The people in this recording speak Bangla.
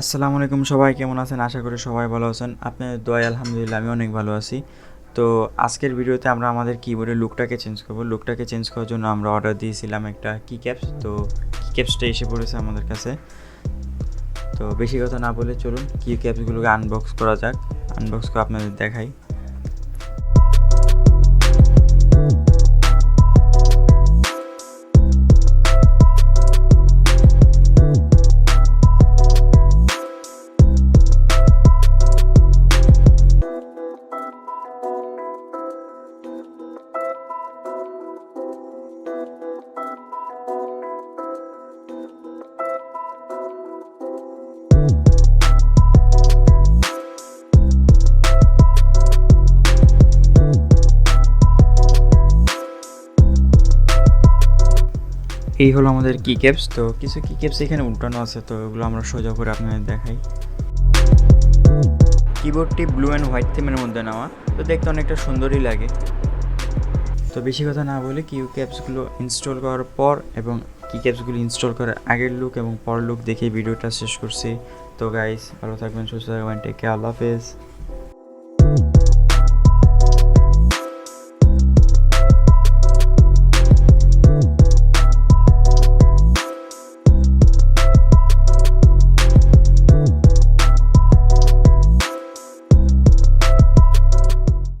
আসসালামু আলাইকুম সবাই, কেমন আছেন? আশা করি সবাই ভালো আছেন। আপনাদের দোয়াই আলহামদুলিল্লাহ, আমি অনেক ভালো আছি। তো আজকের ভিডিওতে আমরা আমাদের কিবোর্ডের লুকটাকে চেঞ্জ করব। লুকটাকে চেঞ্জ করার জন্য আমরা অর্ডার দিয়েছিলাম একটা কি ক্যাপস তো কি ক্যাপসটা এসে পড়েছে আমাদের কাছে। তো বেশি কথা না বলে চলুন কি ক্যাপসগুলোকে আনবক্স করা যাক। আনবক্স করে আপনাদের দেখাই। এই হলো আমাদের কি ক্যাপস তো কিছু কি ক্যাপস এখানে উল্টানো আছে, তো ওগুলো আমরা সোজা করে আপনাদের দেখাই। কিবোর্ডটি ব্লু অ্যান্ড হোয়াইট থিমের মধ্যে নেওয়া, তো দেখতে অনেকটা সুন্দরই লাগে। তো বেশি কথা না বলে কিউ ক্যাপসগুলো ইনস্টল করার পর এবং কি ক্যাপসগুলো ইনস্টল করার আগের লুক এবং পর লুক দেখে ভিডিওটা শেষ করছি। তো গাইস ভালো থাকবেন, সুস্থ থাকবেন টেক কেয়ার আল্লাহ হাফেজ।